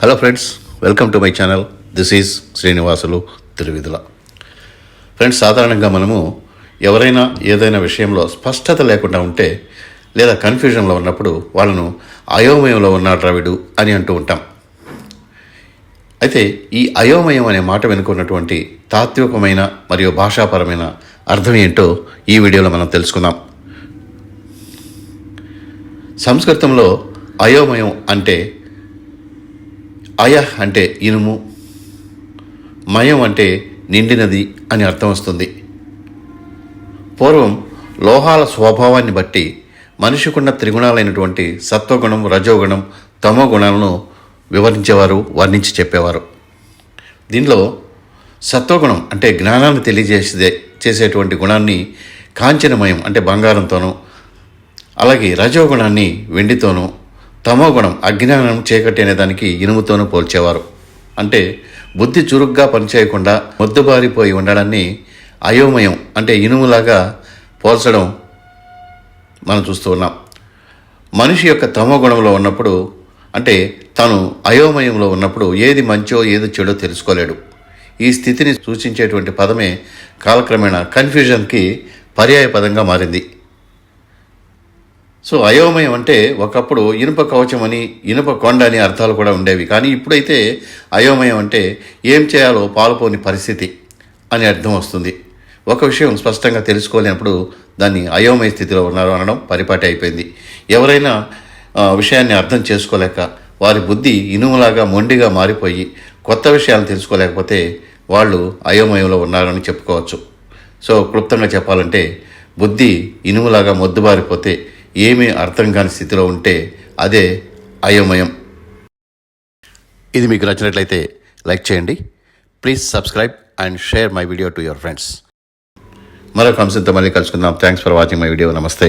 Hello friends welcome to my channel this is Srinivasulu Tiruvidhula friends సాధారణంగా మనము ఎవరైనా ఏదైనా విషయంలో స్పష్టత లేకుండా ఉంటే లేదా కన్ఫ్యూజన్లో ఉన్నప్పుడు వాళ్ళను అయోమయంలో ఉన్నాడు రవిడు అని అంటూ ఉంటాం. అయితే ఈ అయోమయం అనే మాట వెనుకున్నటువంటి తాత్వికమైన మరియు భాషాపరమైన అర్థం ఏంటో ఈ వీడియోలో మనం తెలుసుకుందాం. సంస్కృతంలో అయోమయం అంటే అయ అంటే ఇనుము. మయం అంటే నిండినది అని అర్థం వస్తుంది. పూర్వం లోహాల స్వభావాన్ని బట్టి మనిషికున్న త్రిగుణాలైనటువంటి సత్వగుణం రజోగుణం తమో గుణాలను వివరించేవారు వర్ణించి చెప్పేవారు. దీనిలో సత్వగుణం అంటే జ్ఞానాన్ని తెలియజేసే చేసేటువంటి గుణాన్ని కాంచనమయం అంటే బంగారంతోనూ అలాగే రజోగుణాన్ని వెండితోనూ తమో గుణం అజ్ఞానం చీకటి అనే దానికి ఇనుముతోనూ పోల్చేవారు. అంటే బుద్ధి చురుగ్గా పనిచేయకుండా మొద్దుబారిపోయి ఉండడాన్ని అయోమయం అంటే ఇనుములాగా పోల్చడం మనం చూస్తూ ఉన్నాం. మనిషి యొక్క తమో గుణంలో ఉన్నప్పుడు అంటే తను అయోమయంలో ఉన్నప్పుడు ఏది మంచో ఏది చెడో తెలుసుకోలేడు. ఈ స్థితిని సూచించేటువంటి పదమే కాలక్రమేణా కన్ఫ్యూజన్కి పర్యాయ పదంగా మారింది. సో అయోమయం అంటే ఒకప్పుడు ఇనుప కవచం అని ఇనుప కొండ అని అర్థాలు కూడా ఉండేవి. కానీ ఇప్పుడైతే అయోమయం అంటే ఏం చేయాలో పాలుపోని పరిస్థితి అని అర్థం వస్తుంది. ఒక విషయం స్పష్టంగా తెలుసుకోలేనప్పుడు దాన్ని అయోమయ స్థితిలో ఉన్నారు అనడం పరిపాటి అయిపోయింది. ఎవరైనా విషయాన్ని అర్థం చేసుకోలేక వారి బుద్ధి ఇనుములాగా మొండిగా మారిపోయి కొత్త విషయాలను తెలుసుకోలేకపోతే వాళ్ళు అయోమయంలో ఉన్నారని చెప్పుకోవచ్చు. సో క్లుప్తంగా చెప్పాలంటే బుద్ధి ఇనుములాగా మొద్దుబారిపోతే ఏమీ అర్థం కాని స్థితిలో ఉంటే అదే అయోమయం. ఇది మీకు నచ్చినట్లయితే లైక్ చేయండి. Please subscribe and share my video to your friends మరొక అంశంతో మళ్ళీ కలుసుకుందాం. Thanks for watching my video నమస్తే